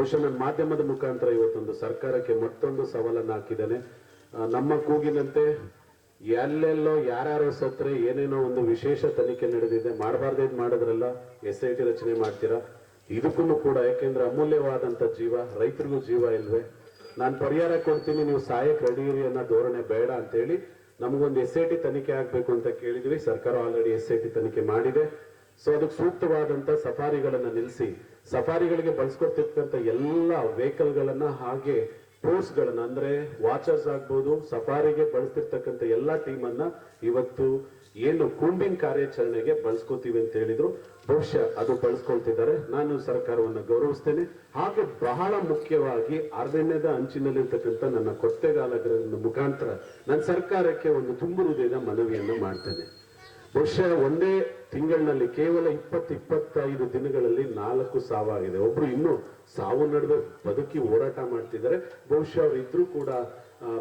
ಬಹುಶಃ ಮಾಧ್ಯಮದ ಮುಖಾಂತರ ಇವತ್ತೊಂದು ಸರ್ಕಾರಕ್ಕೆ ಮತ್ತೊಂದು ಸವಾಲನ್ನು ಹಾಕಿದ್ದಾನೆ. ನಮ್ಮ ಕೂಗಿನಂತೆ ಎಲ್ಲೆಲ್ಲೋ ಯಾರ್ಯಾರೋ ಸತ್ರೆ ಏನೇನೋ ಒಂದು ವಿಶೇಷ ತನಿಖೆ ನಡೆದಿದೆ, ಮಾಡಬಾರ್ದೇ ಮಾಡಿದ್ರಲ್ಲ, ಎಸ್ ಐ ಟಿ ರಚನೆ ಮಾಡ್ತೀರಾ? ಇದಕ್ಕೂ ಕೂಡ ಯಾಕೆಂದ್ರೆ ಅಮೂಲ್ಯವಾದಂತ ಜೀವ, ರೈತರಿಗೂ ಜೀವ ಇಲ್ವೇ. ನಾನು ಪರಿಹಾರ ಕೊಡ್ತೀನಿ, ನೀವು ಸಹಾಯಕ್ಕೆ ರೆಡಿ ಅನ್ನೋ ಧೋರಣೆ ಬೇಡ ಅಂತೇಳಿ ನಮಗೊಂದು ಎಸ್ ಐ ಟಿ ತನಿಖೆ ಆಗ್ಬೇಕು ಅಂತ ಕೇಳಿದ್ವಿ. ಸರ್ಕಾರ ಆಲ್ರೆಡಿ ಎಸ್ ಐ ಟಿ ತನಿಖೆ ಮಾಡಿದೆ. ಸೊ ಅದಕ್ಕೆ ಸೂಕ್ತವಾದಂಥ ಸಫಾರಿಗಳನ್ನ ನಿಲ್ಲಿಸಿ ಸಫಾರಿಗಳಿಗೆ ಬಳಸ್ಕೊಡ್ತಿರ್ತಕ್ಕಂಥ ಎಲ್ಲ ವೆಹಿಕಲ್ಗಳನ್ನು ಹಾಗೆ ಫೋರ್ಸ್ ಅಂದರೆ ವಾಚರ್ಸ್ ಆಗ್ಬೋದು, ಸಫಾರಿಗೆ ಬಳಸ್ತಿರ್ತಕ್ಕಂಥ ಎಲ್ಲ ಟೀಮ್ ಅನ್ನ ಇವತ್ತು ಏನು ಕೂಂಬಿಂಗ್ ಕಾರ್ಯಾಚರಣೆಗೆ ಬಳಸ್ಕೋತೀವಿ ಅಂತ ಹೇಳಿದ್ರು. ಬಹುಶಃ ಅದು ಬಳಸ್ಕೊಳ್ತಿದ್ದಾರೆ. ನಾನು ಸರ್ಕಾರವನ್ನು ಗೌರವಿಸ್ತೇನೆ. ಹಾಗೆ ಬಹಳ ಮುಖ್ಯವಾಗಿ ಅರಣ್ಯದ ಅಂಚಿನಲ್ಲಿರ್ತಕ್ಕಂಥ ನನ್ನ ಕೊತ್ತೆಗಾಲಗಳ ಮುಖಾಂತರ ನನ್ನ ಸರ್ಕಾರಕ್ಕೆ ಒಂದು ತುಂಬು ಹೃದಯದ ಮನವಿಯನ್ನು ಮಾಡ್ತೇನೆ. ಬಹುಶಃ ಒಂದೇ ತಿಂಗಳಿನಲ್ಲಿ ಕೇವಲ ಇಪ್ಪತ್ತು ಇಪ್ಪತ್ತೈದು ದಿನಗಳಲ್ಲಿ ನಾಲ್ಕು ಸಾವಾಗಿದೆ. ಒಬ್ರು ಇನ್ನು ಸಾವು ನಡುವೆ ಬದುಕಿ ಹೋರಾಟ ಮಾಡ್ತಿದ್ದಾರೆ. ಬಹುಶಃ ಅವ್ರು ಇದ್ರೂ ಕೂಡ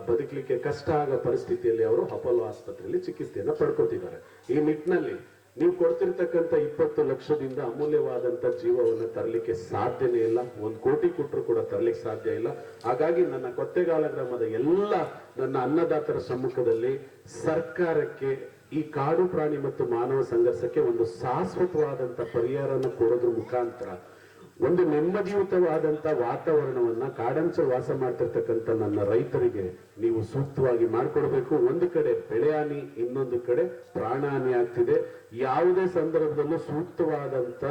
ಬದುಕಲಿಕ್ಕೆ ಕಷ್ಟ ಆಗೋ ಪರಿಸ್ಥಿತಿಯಲ್ಲಿ ಅವರು ಅಪೋಲೋ ಆಸ್ಪತ್ರೆಯಲ್ಲಿ ಚಿಕಿತ್ಸೆಯನ್ನ ಪಡ್ಕೋತಿದ್ದಾರೆ. ಈ ನಿಟ್ಟಿನಲ್ಲಿ ನೀವು ಕೊಡ್ತಿರ್ತಕ್ಕಂಥ ಇಪ್ಪತ್ತು ಲಕ್ಷದಿಂದ ಅಮೂಲ್ಯವಾದಂಥ ಜೀವವನ್ನು ತರಲಿಕ್ಕೆ ಸಾಧ್ಯನೇ ಇಲ್ಲ. ಒಂದು ಕೋಟಿ ಕೊಟ್ಟರು ಕೂಡ ತರಲಿಕ್ಕೆ ಸಾಧ್ಯ ಇಲ್ಲ. ಹಾಗಾಗಿ ನನ್ನ ಕೊತ್ತೆಗಾಲ ಗ್ರಾಮದ ಎಲ್ಲ ನನ್ನ ಅನ್ನದಾತರ ಸಮ್ಮುಖದಲ್ಲಿ ಸರ್ಕಾರಕ್ಕೆ ಈ ಕಾಡು ಪ್ರಾಣಿ ಮತ್ತು ಮಾನವ ಸಂಘರ್ಷಕ್ಕೆ ಒಂದು ಶಾಶ್ವತವಾದಂಥ ಪರಿಹಾರನ ಕೊಡೋದ್ರ ಮುಖಾಂತರ ಒಂದು ನೆಮ್ಮದಿಯುತವಾದಂತ ವಾತಾವರಣವನ್ನ ಕಾಡಂಚು ವಾಸ ಮಾಡ್ತಿರ್ತಕ್ಕಂಥ ನನ್ನ ರೈತರಿಗೆ ನೀವು ಸೂಕ್ತವಾಗಿ ಮಾಡಿಕೊಡ್ಬೇಕು. ಒಂದು ಕಡೆ ಬೆಳೆ ಹಾನಿ ಇನ್ನೊಂದು ಕಡೆ ಪ್ರಾಣ ಹಾನಿ ಆಗ್ತಿದೆ. ಯಾವುದೇ ಸಂದರ್ಭದಲ್ಲೂ ಸೂಕ್ತವಾದಂತ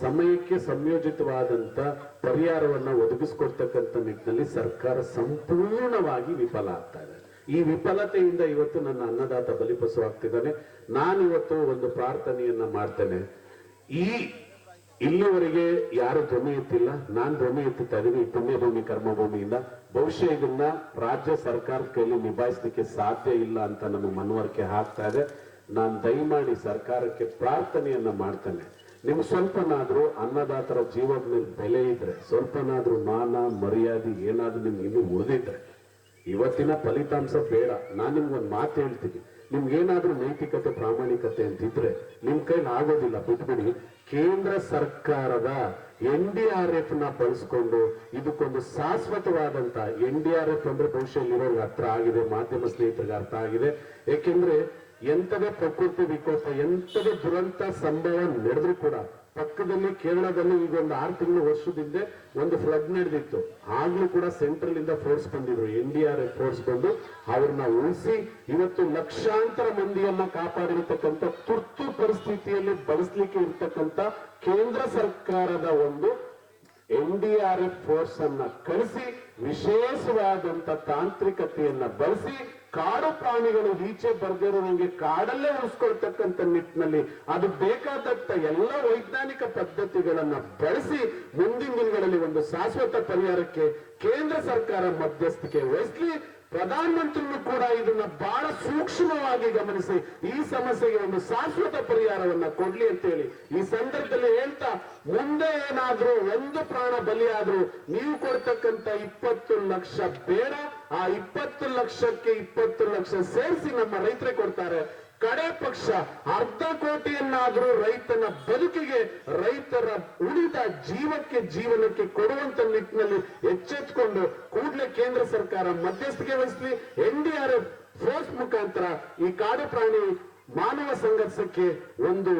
ಸಮಯಕ್ಕೆ ಸಂಯೋಜಿತವಾದಂಥ ಪರಿಹಾರವನ್ನ ಒದಗಿಸ್ಕೊಡ್ತಕ್ಕಂಥ ನಿಟ್ಟಿನಲ್ಲಿ ಸರ್ಕಾರ ಸಂಪೂರ್ಣವಾಗಿ ವಿಫಲ ಆಗ್ತಾ ಇದೆ. ಈ ವಿಫಲತೆಯಿಂದ ಇವತ್ತು ನನ್ನ ಅನ್ನದಾತ ಬಲಿಪಸು ಆಗ್ತಿದ್ದಾನೆ ನಾನಿವತ್ತು ಒಂದು ಪ್ರಾರ್ಥನೆಯನ್ನ ಮಾಡ್ತೇನೆ. ಈ ಇಲ್ಲಿವರೆಗೆ ಯಾರು ಧ್ವನಿ ಎತ್ತಿಲ್ಲ. ನಾನ್ ಧ್ವನಿ ಎತ್ತುತ್ತಾ ಪುಣ್ಯಭೂಮಿ, ಕರ್ಮಭೂಮಿಯಿಂದ. ಬಹುಶಃ ಇದನ್ನ ರಾಜ್ಯ ಸರ್ಕಾರದ ಕೈಲಿ ನಿಭಾಯಿಸಲಿಕ್ಕೆ ಸಾಧ್ಯ ಇಲ್ಲ ಅಂತ ನಮ್ಮ ಮನವರಿಕೆ ಆಗ್ತಾ ಇದೆ. ನಾನು ದಯಮಾಡಿ ಸರ್ಕಾರಕ್ಕೆ ಪ್ರಾರ್ಥನೆಯನ್ನ ಮಾಡ್ತೇನೆ. ನಿಮ್ ಸ್ವಲ್ಪನಾದ್ರೂ ಅನ್ನದಾತರ ಜೀವದ ಮೇಲೆ ಬೆಲೆ ಇದ್ರೆ, ಸ್ವಲ್ಪನಾದ್ರೂ ಮಾನ, ಮರ್ಯಾದೆ ಏನಾದ್ರೂ ನಿಮ್ಗೆ ಇನ್ನೂ ಉಳಿದಿದ್ರೆ ಇವತ್ತಿನ ಫಲಿತಾಂಶ ಬೇಡ. ನಾನು ನಿಮ್ಗೊಂದು ಮಾತು ಹೇಳ್ತೀನಿ. ನಿಮ್ಗೇನಾದ್ರೂ ನೈತಿಕತೆ, ಪ್ರಾಮಾಣಿಕತೆ ಅಂತಿದ್ರೆ ನಿಮ್ ಕೈಲಿ ಆಗೋದಿಲ್ಲ. ಬಿಟ್ಬಿಡಿ. ಕೇಂದ್ರ ಸರ್ಕಾರದ ಎನ್ ಡಿ ಆರ್ ಎಫ್ನ ಬಳಸ್ಕೊಂಡು ಇದಕ್ಕೊಂದು ಶಾಶ್ವತವಾದಂತ ಎನ್ ಡಿ ಆರ್ ಎಫ್ ಅಂದ್ರೆ ಬಹುಶಃ ಇರೋ ಅರ್ಥ ಆಗಿದೆ, ಮಾಧ್ಯಮ ಸ್ನೇಹಿತರಿಗೆ ಅರ್ಥ ಆಗಿದೆ. ಏಕೆಂದ್ರೆ ಎಂಥದೇ ಪ್ರಕೃತಿ ವಿಕೋಪ, ಎಂಥದೇ ದುರಂತ ಸಂಭವ ನಡೆದ್ರೂ ಕೂಡ ಪಕ್ಕದಲ್ಲಿ ಕೇರಳದಲ್ಲಿ ಈಗ ಒಂದು ಆರು ತಿಂಗಳು ವರ್ಷದಿಂದ ಒಂದು ಫ್ಲಡ್ ನಡೆದಿತ್ತು. ಆಗ್ಲೂ ಕೂಡ ಸೆಂಟ್ರಲ್ ಇಂದ ಫೋರ್ಸ್ ಬಂದಿದ್ರು. N D R F force ಬಂದು ಅವ್ರನ್ನ ಉಳಿಸಿ ಇವತ್ತು ಲಕ್ಷಾಂತರ ಮಂದಿಯನ್ನ ಕಾಪಾಡಿರತಕ್ಕಂಥ ತುರ್ತು ಪರಿಸ್ಥಿತಿಯಲ್ಲಿ ಬಳಸಲಿಕ್ಕೆ ಇರ್ತಕ್ಕಂಥ ಕೇಂದ್ರ ಸರ್ಕಾರದ ಒಂದು N D R F force ಅನ್ನ ಕಳಿಸಿ ವಿಶೇಷವಾದಂತ ತಾಂತ್ರಿಕತೆಯನ್ನ ಬಳಸಿ, ಕಾಡು ಪ್ರಾಣಿಗಳು ಈಚೆ ಬರ್ದಿರೋಂಗೆ ಕಾಡಲ್ಲೇ ಉಳಿಸ್ಕೊಳ್ತಕ್ಕಂಥ ನಿಟ್ಟಿನಲ್ಲಿ ಅದು ಬೇಕಾದಂತ ಎಲ್ಲ ವೈಜ್ಞಾನಿಕ ಪದ್ಧತಿಗಳನ್ನ ಬಳಸಿ, ಮುಂದಿನ ದಿನಗಳಲ್ಲಿ ಒಂದು ಶಾಶ್ವತ ಪರಿಹಾರಕ್ಕೆ ಕೇಂದ್ರ ಸರ್ಕಾರ ಮಧ್ಯಸ್ಥಿಕೆ ವಹಿಸಲಿ. ಪ್ರಧಾನಮಂತ್ರಿಗಳು ಕೂಡ ಇದನ್ನ ಬಹಳ ಸೂಕ್ಷ್ಮವಾಗಿ ಗಮನಿಸಿ, ಈ ಸಮಸ್ಯೆಗೆ ಒಂದು ಶಾಶ್ವತ ಪರಿಹಾರವನ್ನ ಕೊಡ್ಲಿ ಅಂತೇಳಿ ಈ ಸಂದರ್ಭದಲ್ಲಿ ಹೇಳ್ತಾ ಏನಾದ್ರೂ ಒಂದು ಪ್ರಾಣ ಬಲಿಯಾದ್ರೂ ನೀವು ಕೊಡ್ತಕ್ಕಂತ ಇಪ್ಪತ್ತು ಲಕ್ಷ ಬೇಡ, ಆ ಇಪ್ಪತ್ತು ಲಕ್ಷಕ್ಕೆ ಇಪ್ಪತ್ತು ಲಕ್ಷ ಸೇರಿಸಿ ನಮ್ಮ ರೈತರೇ ಕೊಡ್ತಾರೆ. ಕಡೆ ಪಕ್ಷ ಅರ್ಧ ಕೋಟಿಯನ್ನಾದ್ರೂ ರೈತನ ಬದುಕಿಗೆ ರೈತರ ಉಳಿದ ಜೀವಕ್ಕೆ, ಜೀವನಕ್ಕೆ ಕೊಡುವಂತ ನಿಟ್ಟಿನಲ್ಲಿ ಎಚ್ಚೆತ್ಕೊಂಡು ಕೂಡಲೇ ಕೇಂದ್ರ ಸರ್ಕಾರ ಮಧ್ಯಸ್ಥಿಕೆ ವಹಿಸಲಿ. N D R F force ಮುಖಾಂತರ ಈ ಕಾಡು ಪ್ರಾಣಿ ಮಾನವ ಸಂಘರ್ಷಕ್ಕೆ ಒಂದು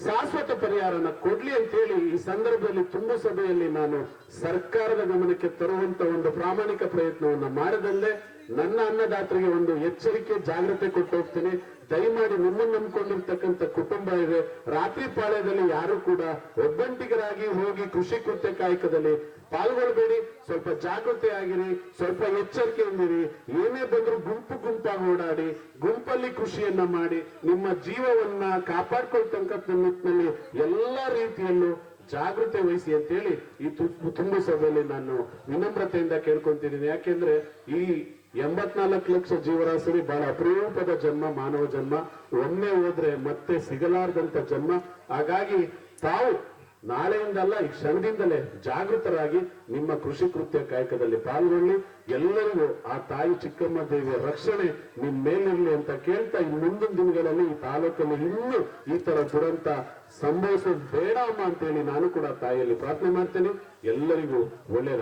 ಶಾಶ್ವತ ಪರಿಹಾರನ ಕೊಡ್ಲಿ ಅಂತ ಹೇಳಿ ಈ ಸಂದರ್ಭದಲ್ಲಿ ತುಂಬು ಸಭೆಯಲ್ಲಿ ನಾನು ಸರ್ಕಾರದ ಗಮನಕ್ಕೆ ತರುವಂತ ಒಂದು ಪ್ರಾಮಾಣಿಕ ಪ್ರಯತ್ನವನ್ನು ಮಾಡದಲ್ಲೇ ನನ್ನ ಅನ್ನದಾತರಿಗೆ ಒಂದು ಎಚ್ಚರಿಕೆ, ಜಾಗ್ರತೆ ಕೊಟ್ಟು ಹೋಗ್ತೀನಿ. ದಯಮಾಡಿ ನಿಮ್ಮನ್ನು ನಂಬ್ಕೊಂಡಿರ್ತಕ್ಕಂಥ ಕುಟುಂಬ ಇದೆ. ರಾತ್ರಿ ಪಾಳ್ಯದಲ್ಲಿ ಯಾರು ಕೂಡ ಒಬ್ಬಂಟಿಗರಾಗಿ ಹೋಗಿ ಕೃಷಿ ಕೃತ್ಯ ಕಾಯಕದಲ್ಲಿ ಪಾಲ್ಗೊಳ್ಬೇಡಿ. ಸ್ವಲ್ಪ ಜಾಗೃತಿ ಆಗಿರಿ, ಸ್ವಲ್ಪ ಎಚ್ಚರಿಕೆಯಿಂದಿರಿ. ಏನೇ ಬಂದ್ರು ಗುಂಪು ಗುಂಪಾಗಿ ಓಡಾಡಿ, ಗುಂಪಲ್ಲಿ ಕೃಷಿಯನ್ನ ಮಾಡಿ, ನಿಮ್ಮ ಜೀವವನ್ನ ಕಾಪಾಡ್ಕೊಳ್ತಕ್ಕಂಥ ನಿಟ್ಟಿನಲ್ಲಿ ಎಲ್ಲಾ ರೀತಿಯಲ್ಲೂ ಜಾಗೃತಿ ವಹಿಸಿ ಅಂತೇಳಿ ಈ ತುಂಬು ಸಭೆಯಲ್ಲಿ ನಾನು ವಿನಮ್ರತೆಯಿಂದ ಕೇಳ್ಕೊಂತಿದ್ದೀನಿ. ಯಾಕೆಂದ್ರೆ ಈ ಎಂಬತ್ನಾಲ್ಕು ಲಕ್ಷ ಜೀವರಾಶಿ ಬಹಳ ಅಪರೂಪದ ಜನ್ಮ, ಮಾನವ ಜನ್ಮ. ಒಮ್ಮೆ ಹೋದ್ರೆ ಮತ್ತೆ ಸಿಗಲಾರದಂತ ಜನ್ಮ. ಹಾಗಾಗಿ ತಾವು ನಾಳೆಯಿಂದಲ್ಲ ಈ ಕ್ಷಣದಿಂದಲೇ ಜಾಗೃತರಾಗಿ ನಿಮ್ಮ ಕೃಷಿ ಕೃತ್ಯ ಕಾಯಕದಲ್ಲಿ ಪಾಲ್ಗೊಳ್ಳಿ. ಎಲ್ಲರಿಗೂ ಆ ತಾಯಿ ಚಿಕ್ಕಮ್ಮ ದೇವಿಯ ರಕ್ಷಣೆ ನಿಮ್ ಮೇಲಿರ್ಲಿ ಅಂತ ಕೇಳ್ತಾ ಈ ಮುಂದಿನ ದಿನಗಳಲ್ಲಿ ಈ ತಾಲೂಕಲ್ಲಿ ಇನ್ನೂ ಈ ತರ ದುರಂತ ಸಂಭವಿಸೋದು ಬೇಡ ಅಮ್ಮ ಅಂತೇಳಿ ನಾನು ಕೂಡ ತಾಯಿಯಲ್ಲಿ ಪ್ರಾರ್ಥನೆ ಮಾಡ್ತೇನೆ. ಎಲ್ಲರಿಗೂ ಒಳ್ಳೇದ